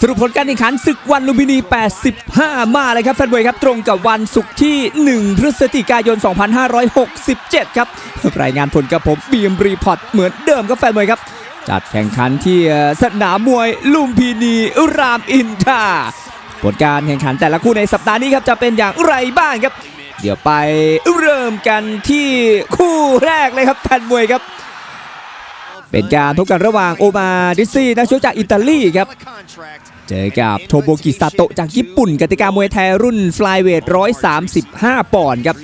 สรุปผลการแข่งขันศึกวันลุมพินี 85 มาเลยครับแฟนบอยครับตรงกับวันศุกร์ที่ 1 พฤศจิกายน 2567 ครับ รายงานผลกับผมบีมรีพอร์ตเหมือนเดิมครับแฟนบอยครับ จัดแข่งขันที่สนามมวยลุมพินีรามอินทราผลการแข่งขันแต่ละคู่ในสัปดาห์นี้ครับจะเป็นอย่างไรบ้างครับ เดี๋ยวไปเริ่มกันที่คู่แรกเลยครับแฟนมวยครับ เป็นการพบกันระหว่างโอมาดิซี่นักชกจากอิตาลีครับ เจอกับโทโบกิซาโตะจากญี่ปุ่น กติกามวยไทยรุ่นฟลายเวท 135 ปอนด์ครับ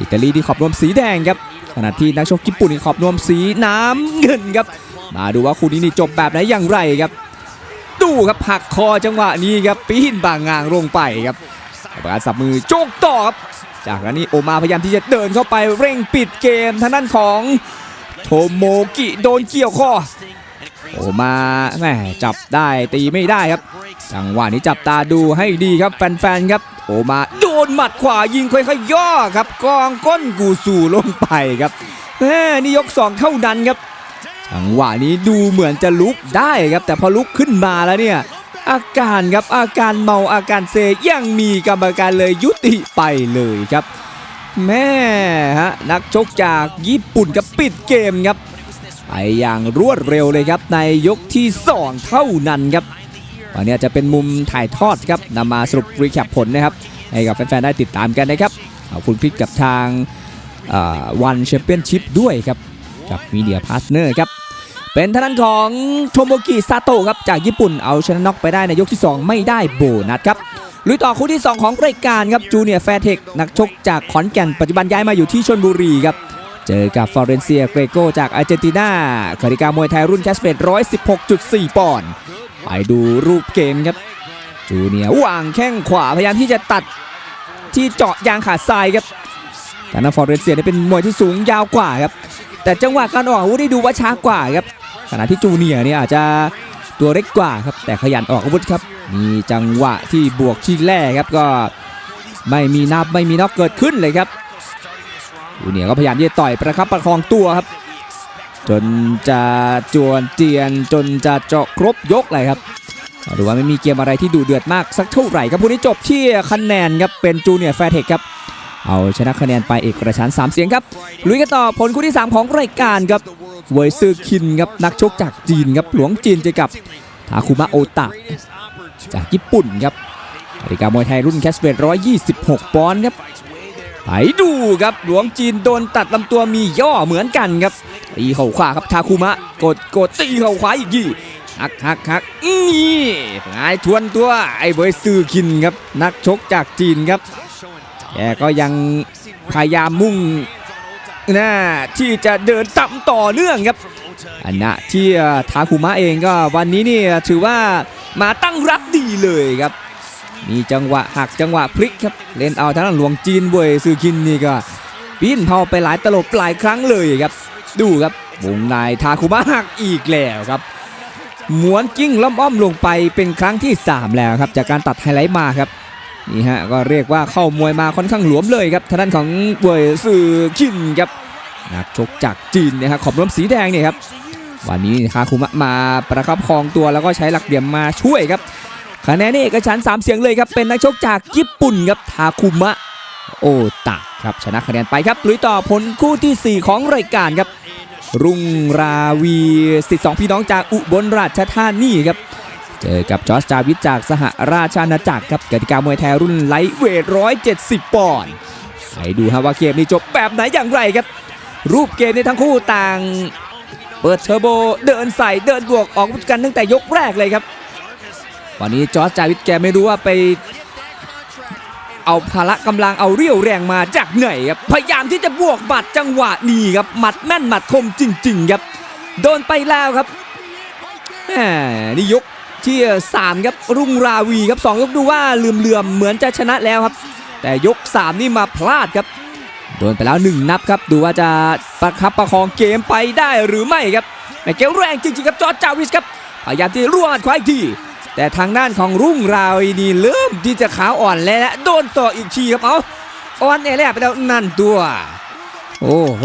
อิตาลีที่ขอบนวมสีแดงครับ ขณะที่นักชกญี่ปุ่นขอบนวมสีน้ำเงินครับ มาดูว่าคู่นี้นี่จบแบบไหนอย่างไรครับ ดูครับหักคอจังหวะนี้ครับปีนบางงางลงไปครับประการสับมือโจกต่อครับ จากนั้นนี่โอมาพยายามที่จะเดินเข้าไปเร่งปิดเกมทางด้านของ โทโมกิโดนเกี่ยวคอโอมาแหมจับได้ตีไม่ได้ครับ จังหวะนี้จับตาดูให้ดีครับแฟนๆครับ โอมาโดนหมัดขวายิงค่อยๆย่อครับกองก้นกูสู่ลงไปครับแหมนี่ยกสองเท่านั้นครับจังหวะนี้ดูเหมือนจะลุกได้ครับ แต่พอลุกขึ้นมาแล้วเนี่ย อาการครับอาการเมาอาการเซยังมีกรรมการเลยยุติไปเลยครับ แม่ฮะนักชกจากญี่ปุ่นกับปิดเกมครับไปอย่างรวดเร็วเลยครับในยกที่ 2 เท่านั้นครับวันนี้จะเป็นมุมถ่ายทอดครับนำมาสรุปรีแคปผลนะครับให้กับแฟนๆได้ติดตามกันนะครับขอบคุณพิกกับทางวันแชมเปี้ยนชิพด้วยครับกับมีเดียพาร์ทเนอร์ครับเป็นทางด้านของโทโมกิซาโตะครับจากญี่ปุ่นเอาชนะน็อกไปได้ในยกที่ 2 ไม่ได้โบนัสครับ ลุยต่อคู่ที่ 2 ของรายการครับจูเนียร์แฟร์เทคนักชกจากขอนแก่นปัจจุบันย้ายมาอยู่ที่ชนบุรีครับ เจอกับฟอเรนเซียเกรโกจากอาร์เจนตินากติกามวยไทยรุ่นแคสเฟต116.4 ปอนด์ไปดูรูปเกมครับ จูเนียร์วางแข้งขวาพยายามที่จะตัดที่เจาะยางขาซ้ายครับแต่นฟอเรนเซียเนี่ยเป็นมวยที่สูงยาวกว่าครับแต่จังหวะการออกอาวุธได้ดูว่าช้ากว่าครับขณะที่จูเนียร์เนี่ยอาจจะ ตัวเล็กกว่าครับแต่ขยันออกอาวุธครับ มีจังหวะที่บวกที่แรกครับก็ไม่มีนับไม่มีน็อกเกิดขึ้นเลยครับจูเนียร์ก็พยายามที่จะต่อยประคับประคองตัวครับ จนจะจวนเจียนจนจะเจาะครบยกเลยครับดูว่าไม่มีเกมอะไรที่ดูเดือดมากสักเท่าไหร่ครับคู่นี้จบที่คะแนนครับเป็นจูเนียร์แฟร์เทคครับเอาชนะคะแนนไปเอกระชัน3 เสียงครับลุยกันต่อผลคู่ที่ 3 ของรายการครับ เวยซือคินครับนักชกจากจีนครับหลวงจีนเจอกับทาคุมะโอตะ จากญี่ปุ่นครับกติกามวยไทยรุ่นแคสเวท126 ปอนด์ครับไปดูครับหลวงจีนโดนตัดลำตัวมีย่อเหมือนกันครับตีเข่าขวาครับทาคุมะ กดกดตีเข่าขวาอีกทีหักหักหักนี่หงายทวนตัวไอ้เวยซือคินครับนักชกจากจีนครับแกก็ยังพยายามมุ่ง น้าที่จะเดินต่ำต่อเนื่องครับอันนะที่ทาคุมะเองก็วันนี้นี่ถือว่ามาตั้งรับดีเลยครับ มีจังหวะหักจังหวะพลิกครับ เล่นเอาทางด้านหลวงจีนเวยซือคินนี่ก็ปีนเผาไปหลายตลบหลายครั้งเลยครับ ดูครับวงในทาคุมะหักอีกแล้วครับหมวนกิ้งล้อมอ้อมลงไปเป็นครั้งที่ 3 แล้วครับ จากการตัดไฮไลท์มาครับ นี่ฮะก็เรียกว่าเข้ามวยมาค่อนข้างหลวมเลยครับทางด้านของเวยซือคินครับนักชกจากจีนนะครับขอบร่มสีแดงเนี่ยครับวันนี้ทาคุมะมาประคับครองตัวแล้วก็ใช้หลักเหลี่ยมมาช่วยครับคะแนนนี่เอกฉันท์สามเสียงเลยครับเป็นนักชกจากญี่ปุ่นครับทาคุมะโอตะครับชนะคะแนนไปครับลุยต่อผลคู่ทีสี่4 ของรายการครับ รุ่งราวีสิทธิ์สองพี่น้องจากอุบลราชธานีครับ เจอกับจอร์จจาวิทจากสหราชอาณาจักรครับกติกามวยไทยรุ่นไลท์เวท170 ปอนด์ไปดูฮะว่าเกมนี้จบแบบไหนอย่างไรครับ รูปเกมในทั้งคู่ต่าง เปิดเทอร์โบเดินใส่เดินบวกออกกันตั้งแต่ยกแรกเลยครับ วันนี้จอร์จจาวิทแกไม่รู้ว่าไป เอาพละกำลังเอาเรี่ยวแรงมาจากไหนครับพยายามที่จะบวกหมัดจังหวะนี้ครับหมัดแม่นหมัดคมจริง ๆ ครับ โดนไปแล้วครับนี่ยก ที่3ครับรุ่งราวีครับ2ยกดูว่าเหลื่อมๆเหมือนจะชนะแล้วครับ แต่ยก 3 นี่มาพลาดครับ โดนไปแล้ว 1 นับครับ ดูว่าจะประคับประคองเกมไปได้หรือไม่ครับแต่เกมแรงจริงๆครับจอร์จจาวิสครับพยายามที่ร่วงอัดควายอีกทีแต่ทางด้านของรุ่งราวีนี่เริ่มที่จะขาอ่อนแล้วโดนต่ออีกทีครับเอาอ่อนแอแล้วไปแล้วนั่นตัว โอ้โห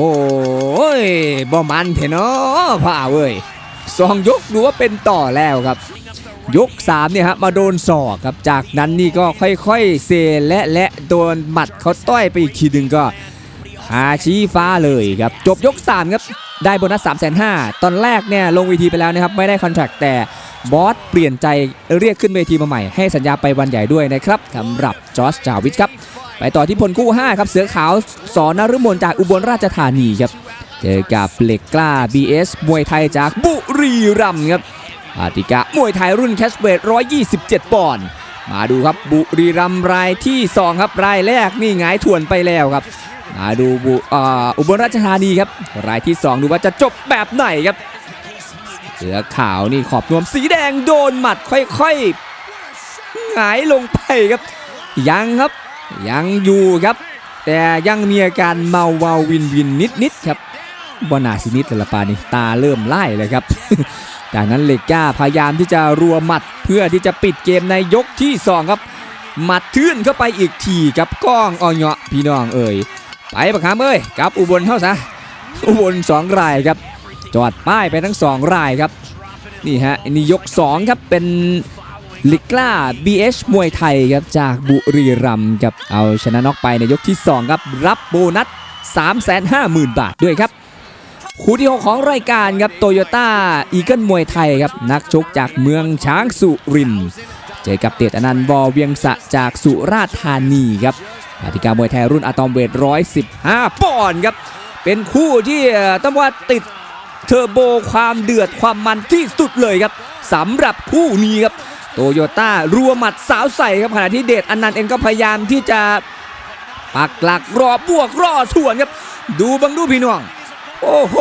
บ่มันเถอะเนาะพ่าเว้ย สองยกดูว่าเป็นต่อแล้วครับ ยก3เนี่ยฮะมาโดนศอกครับจากนั้นนี่ก็ค่อยๆเซและและโดนหมัดเขาต้อยไปอีกทีหนึ่งก็หาชี้ฟ้าเลยครับ จบยก 3 ครับได้โบนัส3 5 0 0 0ตอนแรกเนี่ยลงเวทีไปแล้วนะครับ ไม่ได้คอนแทคแต่บอสเปลี่ยนใจเรียกขึ้นเวทีมาใหม่ ให้สัญญาไปวันใหญ่ด้วยนะครับสำหรับจอร์จจาวิชครับ ไปต่อที่พลคู่5ครับ เสือขาวสอนนฤมลจากอุบลราชธานีครับ เจอกับเหล็กกล้า BS มวยไทยจากบุรีรัมย์ครับอาติกะมวยไทยรุ่นแคชเวท127 ปอนด์มาดูครับบุรีรัมย์รายที่ 2 ครับรายแรกนี่หงายถ่วนไปแล้วครับ มาดูบุอ,อุบลราชธานีครับรายที่ 2 ดูว่าจะจบแบบไหนครับเสือขาวนี่ขอบนวมสีแดงโดนหมัดค่อยๆหงายลงไปครับ ยังครับยังอยู่ครับ แต่ยังมีอาการเมาเวาวินวินนิดๆครับ บนาสินิดละปานี่ตาเริ่มไล่เลยครับจากนั้นเลก้าพยายามที่จะรัวหมัดเพื่อที่จะปิดเกมในยกที่2ครับหมัดทื่นเข้าไปอีกทีครับก้องออยะพี่น้องเอ่ยไปบักคามเอ้ยกลับอุบลเข้าซะอุบลสองรายครับจอดป้ายไปทั้งสองรายครับนี่ฮะอันนี่ยก 2 ครับเป็นลิกล้า BH มวยไทยครับจากบุรีรัมย์ครับเอาชนะน็อกไปในยกที่ 2 ครับ รับโบนัส 350,000 บาทด้วยครับ คู่ที่6ของรายการครับโตโยต้าอีเกิลมวยไทยครับนักชกจากเมืองช้างสุรินทร์เจอกับเดชอนันต์วอเวียงสะจากสุราษฎร์ธานีครับกติกามวยไทยรุ่นอะตอมเวท 115 ปอนด์ครับ เป็นคู่ที่ต้องว่าติดเทอร์โบความเดือดความมันที่สุดเลยครับสำหรับคู่นี้ครับโตโยต้ารัวหมัดสาวใส่ครับขณะที่เดชอนนันต์เองก็พยายามที่จะปักหลักรอบวกรอส่วนครับ ดูบังดูพี่น้อง โอ้โห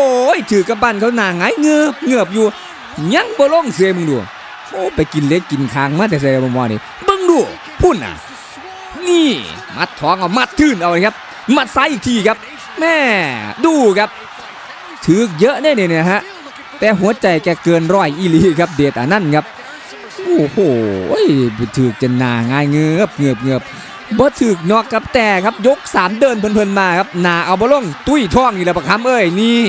ถือกระบันเขาหนาไงายเงือบเงือบอยู่ ยังบ่ลงเสียมึงดูโอ้ไปกินเล็กกินคางมาแต่ใส่บมอนี่บิ่งดูพุ่นอะ นี่มัดท้องเอามัดทื่นเอาเลยครับ มัดซ้ายอีกทีครับ แม่ดูครับถือเยอะแน่เนี่ยนะฮะแต่หัวใจแกเกินร้อยอีลีครับ เดชอันนั่นครับ โอ้โหถือจะหนาง่ายเงือบเงือบเงือบ บ่ถือนอกครับแต่ครับยกสามเดินเพลินๆมาครับหนาเอาบอลงตุ้ยท่องอีกแล้วประคำเอ้ยนี่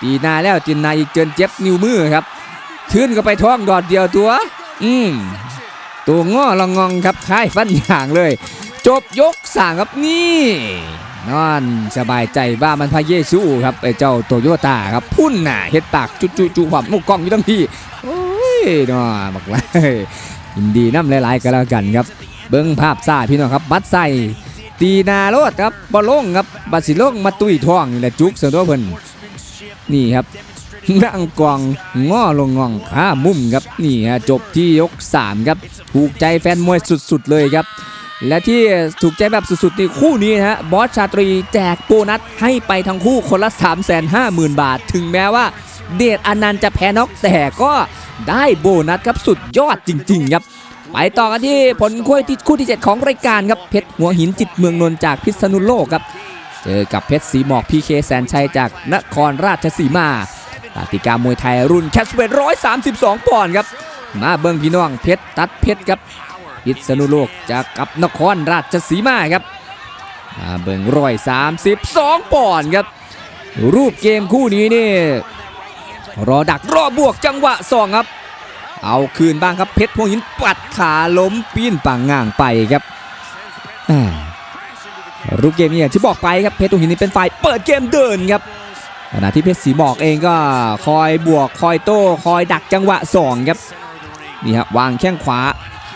ตีนาแล้วจินนาอีกเกินเจ็บนิ้วมือครับทื่นก็ไปท่องดอดเดียวตัว อืมตัวง้อละงองครับคล้ายฟันอย่างเลย จบยกสามครับนี่นอนสบายใจว่ามันพระเยซูครับไอ้เจ้าโตโยต้าครับพุ่นน่ะเฮ็ดปากจุจุจุความมุกกล้องอยู่ทั้งพี่โอ้ยนอบักเลยยินดีน้ำหลายๆกันแล้วกันครับ เบิ้งภาพซ่าพี่น้องครับ บัดใส่ตีนาโลดครับบอลลงครับบัดสิลงมาตุยท้องนี่แหละจุกเสือตัวเพิ่นนี่ครับร่างกวางง้อลงงองขามุมครับนี่ฮะจบที่ยก 3 ครับถูกใจแฟนมวยสุดๆเลยครับ และที่ถูกใจแบบสุดๆในคู่นี้นะฮะบอสชาตรีแจกโบนัสให้ไปทั้งคู่คนละ 3 5 0 0 0 0 บาท ถึงแม้ว่าเดชอนันต์จะแพ้น็อกแต่ก็ได้โบนัสครับสุดยอดจริง ๆ ครับ ไปต่อกันที่ผลคู่ที่คู่ที่ 7 ของรายการครับเพชรหัวหินจิตเมืองนนท์จากพิษณุโลกครับ เจอกับเพชรสีหมอกพีเคแสนชัยจากนครราชสีมากติกามวยไทยรุ่นแคชเวท132 ปอนด์ครับ มาเบิ้งพี่น้องเพชรตัดเพชรครับพิษณุโลกจากกับนครราชสีมาครับมาเบิ่งร้อยสามสิบสองปอนด์ครับ รูปเกมคู่นี้นี่รอดักรอบวกจังหวะสองครับ เอาคืนบ้างครับเพชรพวงหินปัดขาล้มปีนปังง่างไปครับรูปเกมนี้อย่างที่บอกไปครับเพชรพวงหินนี่เป็นฝ่ายเปิดเกมเดินครับขณะที่เพชรสีหมอกเองก็คอยบวกคอยโต้คอยดักจังหวะสองครับนี่ครับวางแข้งขวา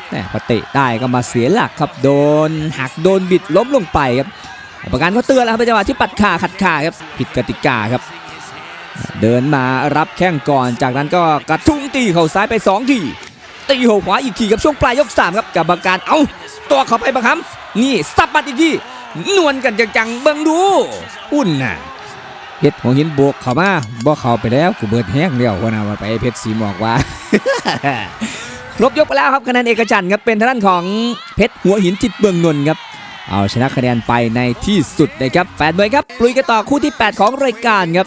แหม่พอเตะได้ก็มาเสียหลักครับโดนหักโดนบิดล้มลงไปครับประกันเขาเตือนแล้วครับเป็นจังหวะที่ปัดขาขัดขาครับผิดกติกาครับ เดินมารับแข้งก่อน จากนั้นก็กระทุ้งตีเข่าซ้ายไป2ทีตีเข่าขวาอีกทีครับช่วงปลายยก3ครับกับประการเอาตัวเข้าไปบังคับนี่สับบัดอีกทีนวลกันจังๆเบิ่งดู อุ่นน่ะเพชรหัวหินบวกเข้ามาบ่เข้าไปแล้วกูเบิดแห้งเดียวว่านะว่าไปเพชรสีหมอกว่าครบยกไปแล้วครับคะแนนเอกฉันท์ครับเป็นทางด้านของเพชรหัวหินจิตเบืองนนท์ครับเอาชนะคะแนนไปในที่สุดนะครับแฟนบอยครับปลุยกันต่อคู่ที่ 8 ของรายการครับ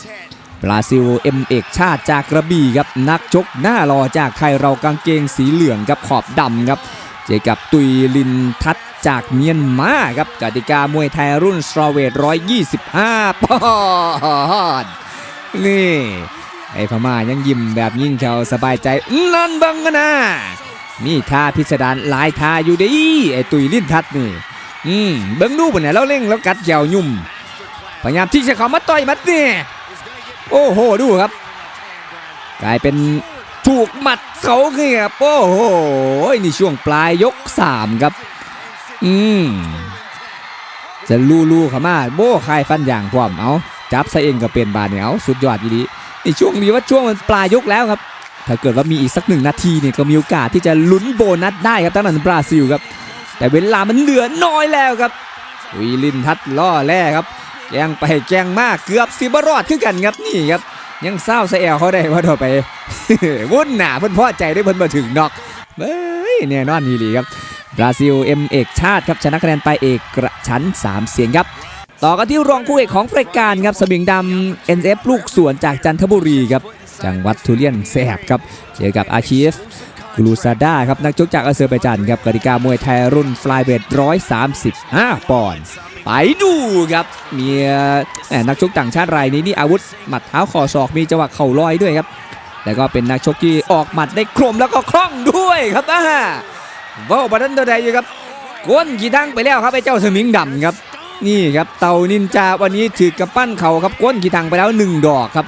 บราซิลเอ็มเอกชาติจากกระบี่ครับนักชกหน้ารอจากไทยเรากางเกงสีเหลืองครับขอบดำครับเจอกับตุยลินทัศน์จากเมียนมาครับกติกามวยไทยรุ่นสตรอเวท125ปอนด์นี่ไอ้พม่ายังยิ้มแบบยิ่งแถวสบายใจนั่นบังกนะมีท่าพิสดารหลายท่าอยู่ดีไอ้ตุยลินทัดนี่อืมเบิ้งดูปะเนี่ยแล้วเร่งแล้วกัดเกี่ยวยุ่มพยายามที่จะเข้ามาต่อยมัดเนี่ย โอ้โหดูครับ กลายเป็นถูกหมัดเขาครับโอ้โหนี่ช่วงปลายยกสามครับ อืมจะลู่ลูเขมาโบ้คายฟันอย่างพร้อมเอาจับซะเองก็เป็นบาดเนี่ยเอาสุดยอดดีนี่ช่วงนี้ว่าช่วงมันปลายยกแล้วครับ ถ้าเกิดว่ามีอีกสักหนึ่งนาทีเนี่ยก็มีโอกาสที่จะลุ้นโบนัสได้ครับตั้งแต่บราซิลครับ แต่เวลามันเหลือน้อยแล้วครับวิลินทัดล่อแร่ครับ แกล้งไปแกล้งมากเกือบสิบรอดขึ้นกันครับนี่ครับ ยังเศร้าสะแอลเขาได้ว่าต่อไปวุ่นหนาเพิ่อนพ่อใจได้เพิ่อนมาถึงนอกเฮ้ยแน่นอนนี่ลีครับบราซิลเอ็มเอกชาติครับชนะคะแนนไปเอกกระชั้น 3 เสียงครับ ต่อกันที่รองคู่เอกของรายการครับสมิงดำ NF ลูกสวนจากจันทบุรีครับจังหวัดทุเรียนแสบครับเจอกับอาคีฟ กลูซาดาครับนักชกจากอาเซอร์ไบจานครับกติกามวยไทยรุ่นฟลายเวท135 ปอนด์ไปดูครับมีนักชกต่างชาติรายนี้นี่อาวุธหมัดเท้าคอศอกมีจังหวะเข่าลอยด้วยครับ แล้วก็เป็นนักชกที่ออกหมัดได้คมแล้วก็คล่องด้วยครับอ่าว้าวบัดันตัวใดอยู่ครับก้นกี่ดังไปแล้วครับไอ้เจ้าสมิงดำครับ นี่ครับเต่านินจาวันนี้ถือกำปั้นเข่าครับก้นกี่ทางไปแล้วหนึ่งดอกครับ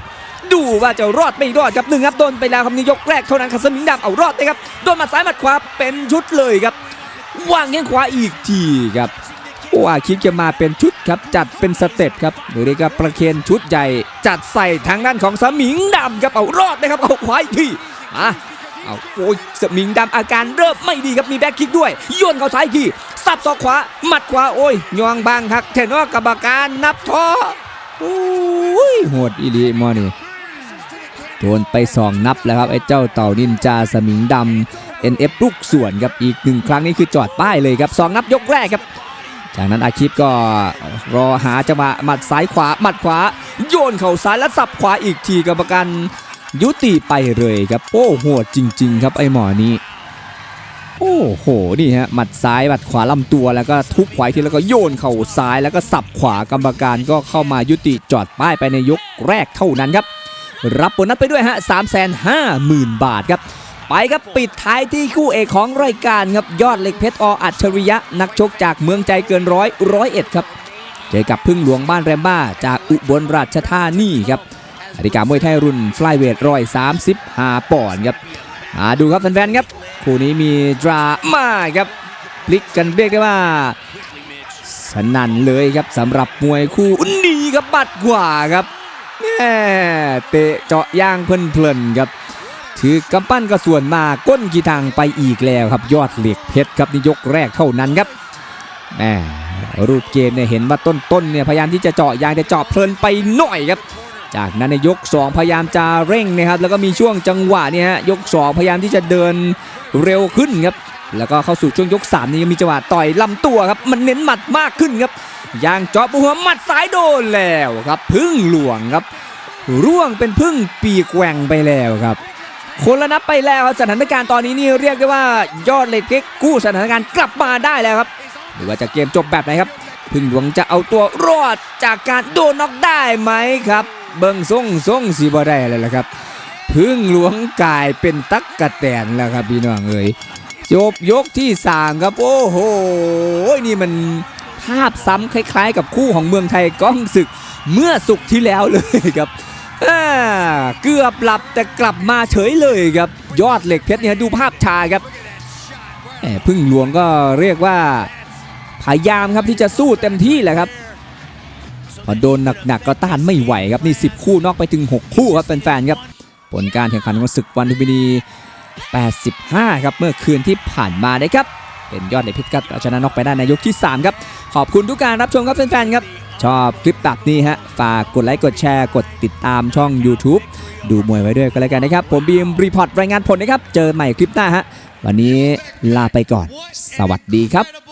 ดูว่าจะรอดไม่รอดครับหนึ่งครับโดนไปแล้วครับนี่ยกแรกเท่านั้นครับสมิงดำเอารอดเลยครับโดนหมัดซ้ายหมัดขวาเป็นชุดเลยครับวางแข้งขวาอีกทีครับว่าคิดจะมาเป็นชุดครับจัดเป็นสเต็ปครับดูดิครับประเคนชุดใหญ่ จัดใส่ทางด้านของสมิงดำครับเอารอดนะครับเอาขวาอีกทีมาเอาโอ้ยสมิงดำอาการเริ่มไม่ดีครับมีแบ็คคิกด้วยโยนเข้าซ้ายทีสับศอกขวาหมัดขวาโอ้ยยองบางหักเทนว่ากรรมการนับท้อโอ้ยโหดอีลีมอนี่ โดนไปสองนับแล้วครับไอ้เจ้าเต่านินจาสมิงดำ NF ลูกส่วนครับอีกหนึ่งครั้งนี้คือจอดป้ายเลยครับสองนับยกแรกครับ จากนั้นอาคิปก็รอหาจังหวะหมัดซ้ายขวาหมัดขวา โยนเข่าซ้ายแล้วสับขวาอีกทีกรรมการยุติไปเลยครับโอ้โหดจริง ๆ ครับไอ้หมอนี้โอ้โห นี่ฮะ หมัดซ้าย หมัดขวาลำตัว แล้วก็ทุบขวาทีแล้วก็โยนเข่าซ้าย แล้วก็สับขวากรรมการก็เข้ามายุติจอดป้ายไปในยกแรกเท่านั้นครับ รับโบนัสไปด้วยฮะ3 5 0 0 0 0บาทครับ ไปครับปิดท้ายที่คู่เอกของรายการครับยอดเหล็กเพชรออัจฉริยะ นักชกจากเมืองใจเกินร้อยร้อยเอ็ดครับเจอกับพึ่งหลวงบ้านแรมบ้าจากอุบลราชธานีครับกติกามวยไทยรุ่นฟลายเวทร้อยสามสิบห้าปอนด์ครับมาดูครับแฟนๆครับคู่นี้มีดราม่าครับพลิกกันเรียกได้ว่าสนั่นเลยครับสำหรับมวยคู่นี้ครับบัดกว่าครับ แม่เตะเจาะย่างเพลินๆครับถือกำปั้นก็ส่วนมาก้นกีทางไปอีกแล้วครับ ยอดเหล็กเพชรครับนี่ยกแรกเท่านั้นครับแม่รูปเกมเนี่ยเห็นว่าต้นๆเนี่ยพยายามที่จะเจาะยางแต่เจาะเพลินไปหน่อยครับ จากนั้นในยก 2 พยายามจะเร่งนะครับ แล้วก็มีช่วงจังหวะเนี่ยฮะยก 2 พยายามที่จะเดินเร็วขึ้นครับแล้วก็เข้าสู่ช่วงยก 3 นี่มีจังหวะต่อยลำตัวครับมันเน้นหมัดมากขึ้นครับ ย่างเจาะหัวมัดซ้ายโดนแล้วครับ พึ่งหลวงครับ ร่วงเป็นพึ่งปีกแหว่งไปแล้วครับ คนละนับไปแล้วครับสถานการณ์ตอนนี้นี่เรียกได้ว่ายอดเล็กเก๊กกู้สถานการณ์กลับมาได้แล้วครับหรือว่าจะเกมจบแบบไหนครับ พึ่งหลวงจะเอาตัวรอดจากการโดนน็อกได้ไหมครับ เบิ่งส่งส่งสีบ่ได้เลยละครับ พึ่งหลวงกลายเป็นตักกะแตนแล้วครับพี่น้องเอ๋ยจบยกที่สามครับ โอ้โหนี่มัน ภาพซ้ำคล้ายๆ กับคู่ของเมืองไทยก้องศึกเมื่อสุกที่แล้วเลยครับเกือบหลับแต่กลับมาเฉยเลยครับ ยอดเหล็กเพชรเนี่ยดูภาพชาครับแหมพึ่งหลวงก็เรียกว่าพยายามครับที่จะสู้เต็มที่แหละครับ พอโดนหนักๆก็ต้านไม่ไหวครับนี่ 10 คู่นอกไปถึง 6 คู่ครับแฟนๆครับ ผลการแข่งขันของศึกวันลุมพินี 85 ครับเมื่อคืนที่ผ่านมานะครับ เป็นยอดเหล็กเพชรครับเอาชนะน็อกไปได้ในยกที่ 3 ครับ ขอบคุณทุกการรับชมครับแฟนๆครับ ชอบคลิปแบบนี้ฮะ ฝากกดไลค์กดแชร์กดติดตามช่อง YouTube ดูมวยไว้ด้วยก็แล้วกันนะครับ ผมบีมรีพอร์ตรายงานผลนะครับ เจอใหม่คลิปหน้าฮะ วันนี้ลาไปก่อน สวัสดีครับ